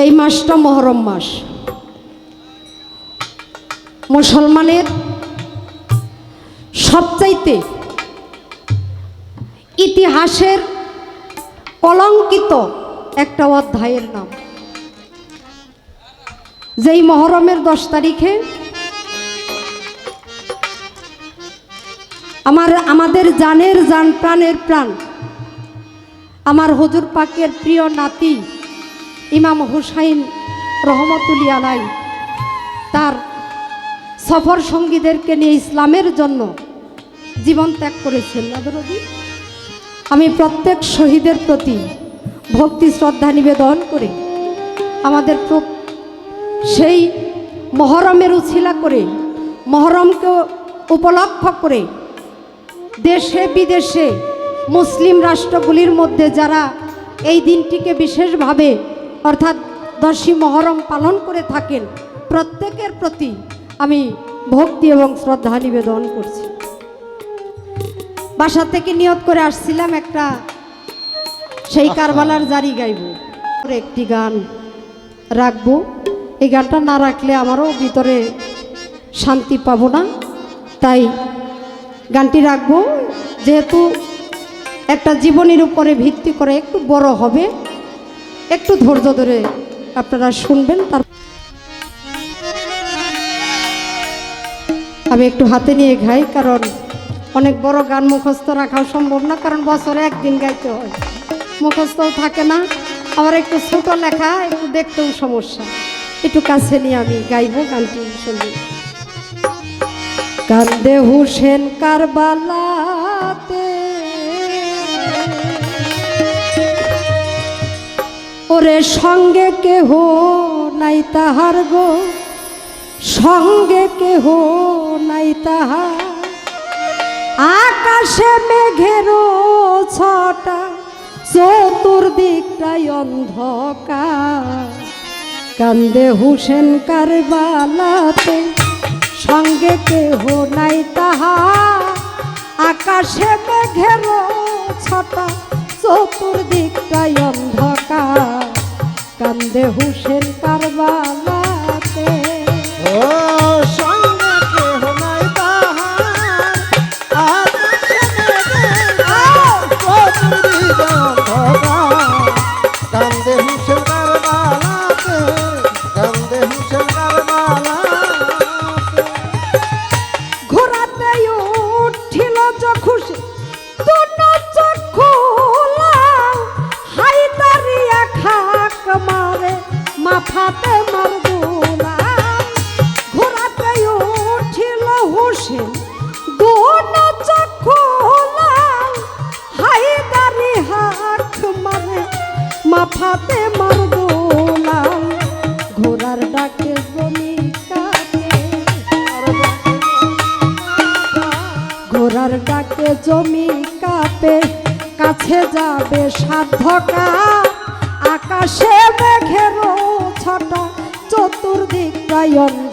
এই মাসটা মহরম মাস। মুসলমানের সবচাইতে ইতিহাসের কলঙ্কিত একটা অধ্যায়ের নাম। যেই মহরমের দশ তারিখে আমার, আমাদের জানের জান প্রাণের প্রাণ, আমার হজুর পাকের প্রিয় নাতি ইমাম হুসাইন রহমতুল্লি আলাই তার সফর সঙ্গীদেরকে নিয়ে ইসলামের জন্য জীবন ত্যাগ করেছেন। নাদরদি আমি প্রত্যেক শহীদের প্রতি ভক্তি, শ্রদ্ধা নিবেদন করে। আমাদের সেই মহরমের উছিলা করে মহরমকে উপলক্ষ করে দেশে, বিদেশে মুসলিম রাষ্ট্রগুলির মধ্যে যারা এই দিনটিকে বিশেষভাবে অর্থাৎ দশী মহরম পালন করে থাকেন প্রত্যেকের প্রতি আমি ভক্তি এবং শ্রদ্ধা নিবেদন করছি। বাসা থেকে নিয়ত করে আসছিলাম একটা সেই কারবালার জারি গাইব। একটি গান রাখব। এই গানটা না রাখলে আমারও ভিতরে শান্তি পাবো না। তাই গানটি রাখব। যেহেতু একটা জীবনের উপরে ভিত্তি করে একটু বড় হবে একটু ধৈর্য ধরে আপনারা শুনবেন, তার আমি একটু হাতে নিয়ে গাই, কারণ অনেক বড় গান মুখস্থ রাখাও সম্ভব না, কারণ বছরে একদিন গাইতে হয়। মুখস্থও থাকে না, আবার একটু ছোট লেখা, একটু দেখতেও সমস্যা। একটু কাছে নিয়ে আমি গাইবো গানটি শুনব। কান্দে হুসেন কারবালাতে ওরে সঙ্গে কেহ নাই তাহার গো। সঙ্গে কেহ নাই তাহার। আকাশে মেঘের ছটা, চতুর্দিকটাই অন্ধকার। কান্দে হুসেন কারবালাতে, সঙ্গে কেহ নাই তাহা আকাশে মেঘের ছটা, চতুর্দিকটাই অন্ধকার। কান্দে হুসেন কারবালাতে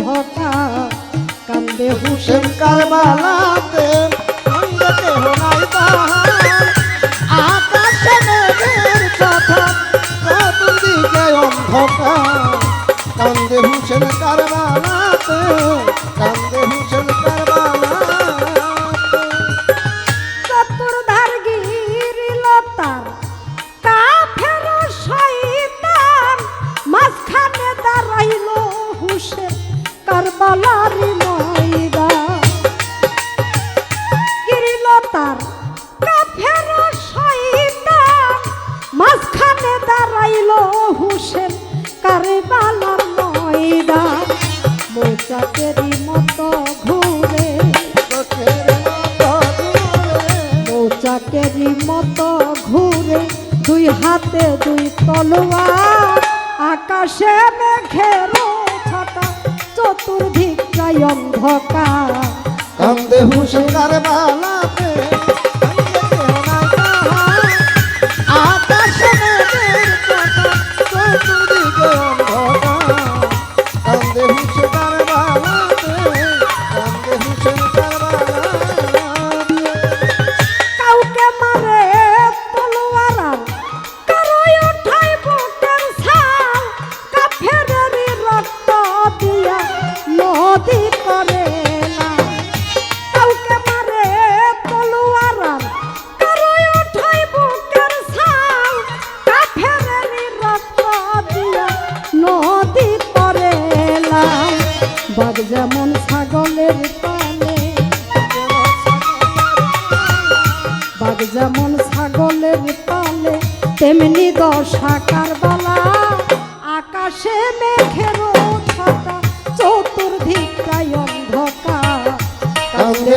অন্ধকার কান্দে হুসেন কারবালাতে, সঙ্গে কেহ নাই আকাশে মেঘের। কান্দে হুসেন কারবালাতে, কারবালারি ময়দান গিরিল তার কাফের শয়তান, মাঝখানে দাঁড়াইল হুসেন কারবালার ময়দান মৌচাকেরই মতো ঘুরে চোখের মতো ঘুরে, দুই হাতে দুই তলোয়ার, আকাশে মেঘের অন্ধকার। কান্দে হুসেন কারবালাতে,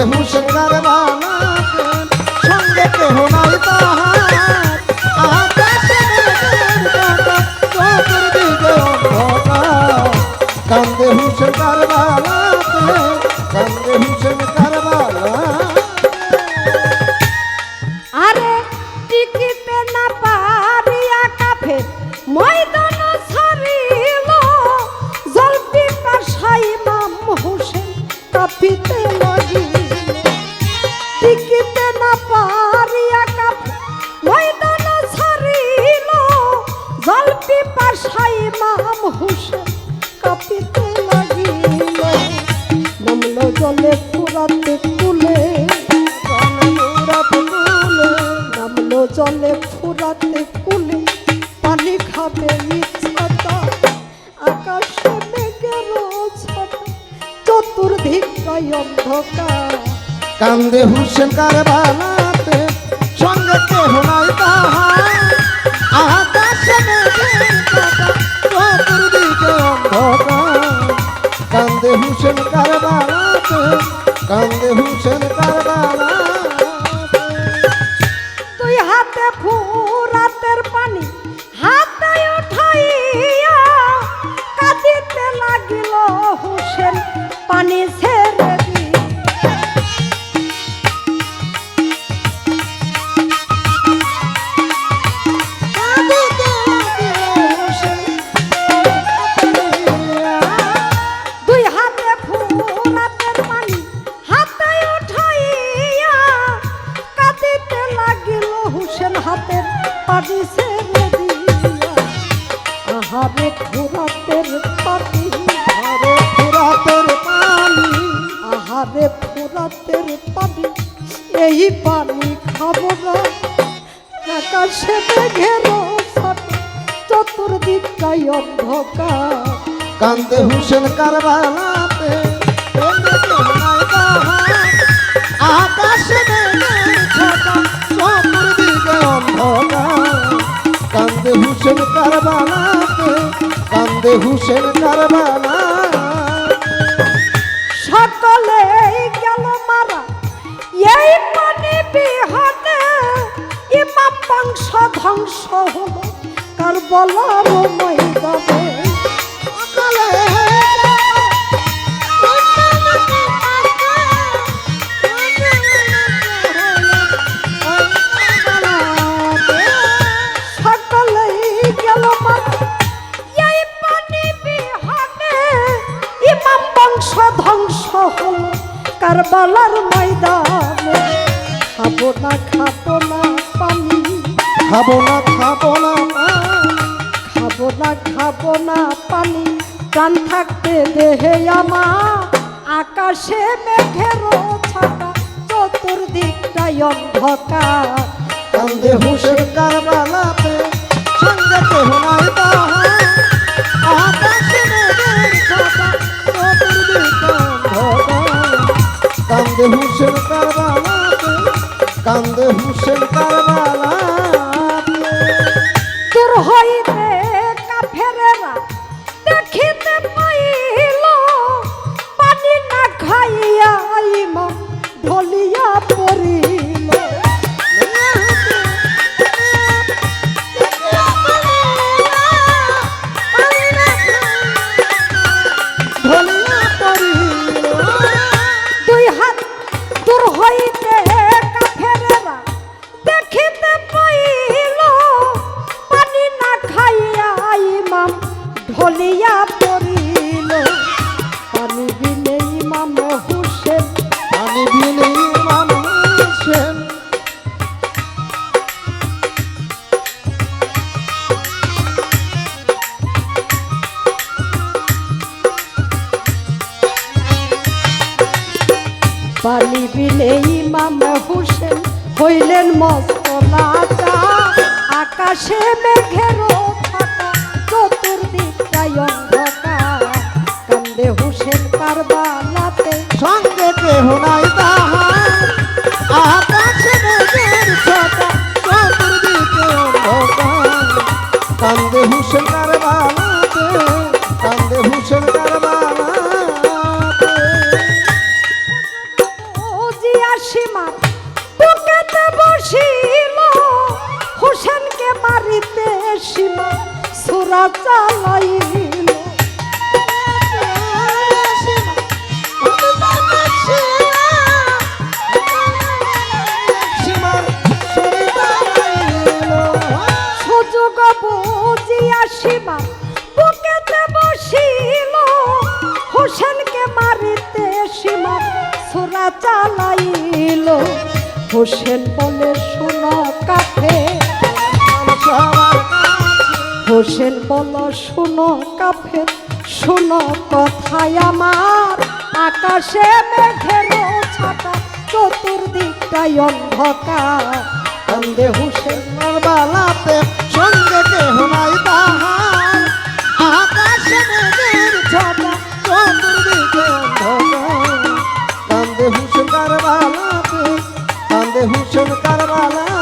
কান্দে হুশঙ্গার বালাতে সঙ্গে কেহ নাই তাহার। কান্দে হুশঙ্গার বালাতে কান্দে হুশঙ্গার বালাতে আরে, টিকিতে হোসেন কান্দে হুসেন কার বালাতে সঙ্গে কেহ নাই তাহার। আকাশে কান্দে হুসেন কার বালাতে কান্দে হুসেন পানি এই পানি খাব না। আকাশে মেঘের চতুর্দিকটাই অন্ধকার। কান্দে হুসেন কার বালাতে সঙ্গে কেহ নাই তাহার আকাশে চতুর্দিকে অন্ধকার। কান্দে হুসেন কার বালাতে কান্দে হুসেন কার এই পানি বিহানে ইমাম বংশ ধ্বংস হলো। কার বলার ময়দানে ধ্বংস হলো। কারবালার না খাব না পানি। খাব না খাব না খাব না খাব না পানি। প্রাণ থাকতে দেহে আমার। আকাশে মেঘের ছাটা চতুর্দিকটাই অন্ধকার। কান্দে হুসেন কার বালাতে সঙ্গে কেহ নাই তাহার আকাশে মেঘের ছাতা চতুর্দিকে অন্ধকার। কান্দে কান্দে হুসেন কার হইলেন মস্তলাটা আকাশে মেঘের চতুর্দিকটাই অন্ধকার। কান্দে হুসেন কার কারবালাতে সঙ্গে কেহ নাই সুরা চালাইল হোসেন বল, শোনো কাফের, শোনো কথায় আমার। আকাশে মেঘের ছাতা, চতুর্দিকটাই অন্ধকার। কান্দে হুসেন বালাতে সঙ্গে কেহ নাই তাহার। আকাশে মেঘের ছটা চতুর্দিকে অন্ধকার। কান্দে হুসেন কারবালাতে, কান্দে হুসেন কারবালাতে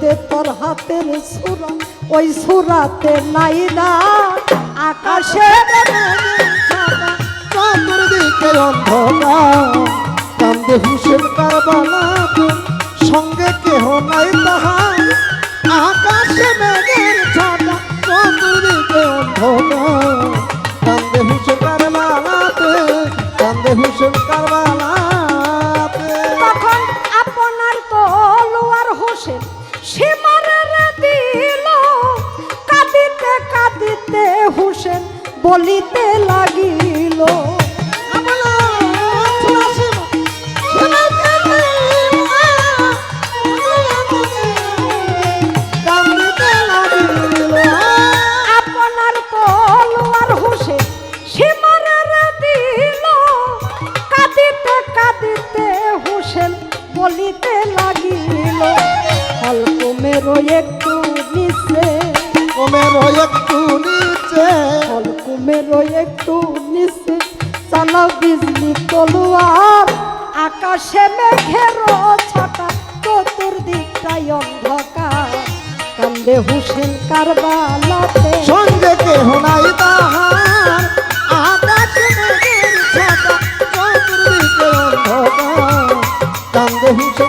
দে তোর হাতের সুরা, ওই সুরাতে নাই না। আকাশে চতুর্দিকে অন্ধকার। কান্দে হুসেন কারবালাতে সঙ্গে কেহ নাই তাহার। আকাশে মেঘের ছাটা চতুর্দিকে অন্ধকার। একটু নিচে। অল্পমেরও একটু নিচে। চালা বিজলি তলোয়ার আকাশে মেঘের ছটা চতুর্দিকটাই অন্ধকার। কান্দে হুসেন কারবালাতে। সঙ্গে কেহ নাই তাহার আকাশে মেঘের ছাতা চতুর্দিকে অন্ধকার। কান্দে হুসে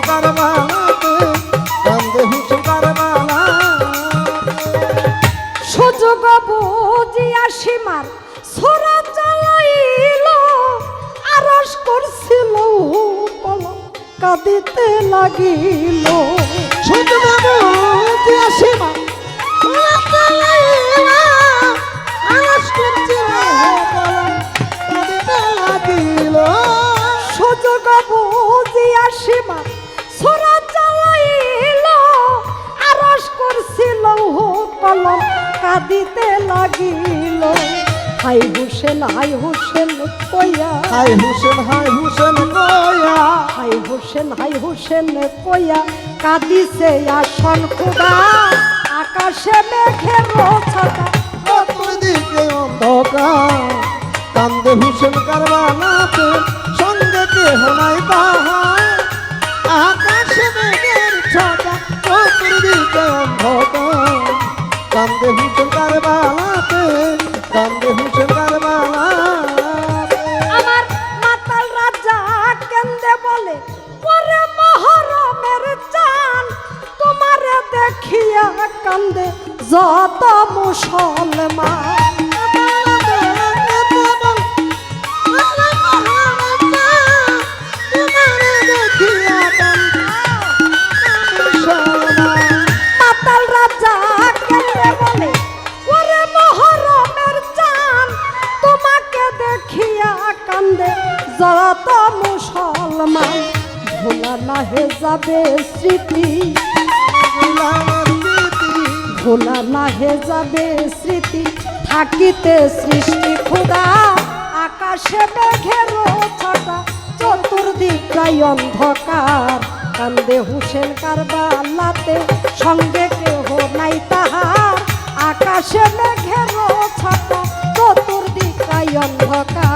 কলম কাঁদিতে লাগিল। হাই হুসেন হাই হুসেন কইয়া। হাই হুসেন হাই হুসেন কয়া হাই হুসেন হাই হুসেন কইয়া। কাঁদিছে আসন খুদা আকাশে মেঘের ছাতা। চতুর্দিকে অন্ধকার কান্দে হুসেন কারবালাতে সঙ্গে কেহ নাই তাহার। আকাশে মেঘের ছটা চতুর্দিকে অন্ধকার। কান্দে হুসেন কারবালাতে, কান্দে হুসেন কারবালাতে। আমার মাতাল রাজা কেন্দে বলে পরে মহরমের চান তোমারে দেখিয়া কান্দে যত মুসলমান যাবে স্মৃতি। ভোলা নাহে যাবে স্মৃতি, থাকিতে সৃষ্টি খুদা। আকাশে মেঘের ছটা চতুর্দিকাই অন্ধকার। কান্দে হুসেন কারবালাতে, সঙ্গে কেহ নাই তাহার। আকাশে মেঘের ছটা চতুর্দিকাই অন্ধকার।